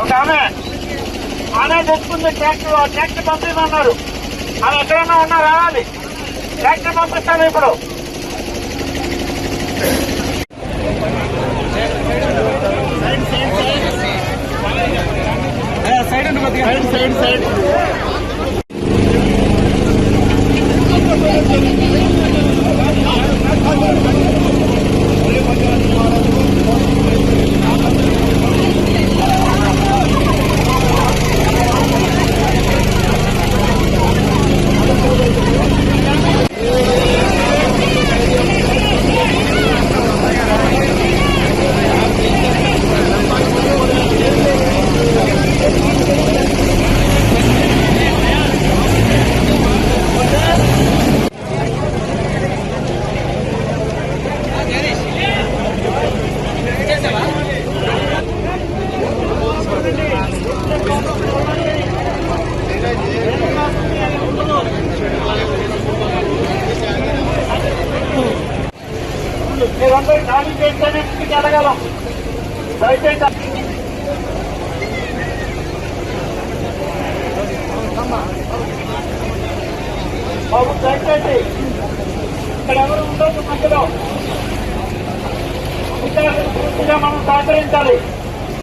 ఒక ఆమె ఆమె తెచ్చుకుంది ట్రాక్టర్ ట్రాక్టర్ పంపిమన్నారు ఆమె ఎక్కడైనా ఉన్నా రావాలి. ట్రాక్టర్ పంపిస్తాను ఇప్పుడు. Side side side. మీరందరూ ఖాళీ చేస్తేనే ఇంటికి వెళ్ళగలం. దయచేసి బాబు దయచేసి ఇక్కడ ఎవరు ఉండొచ్చు మధ్యలో. ఇంకా పూర్తిగా మనం సహకరించాలి.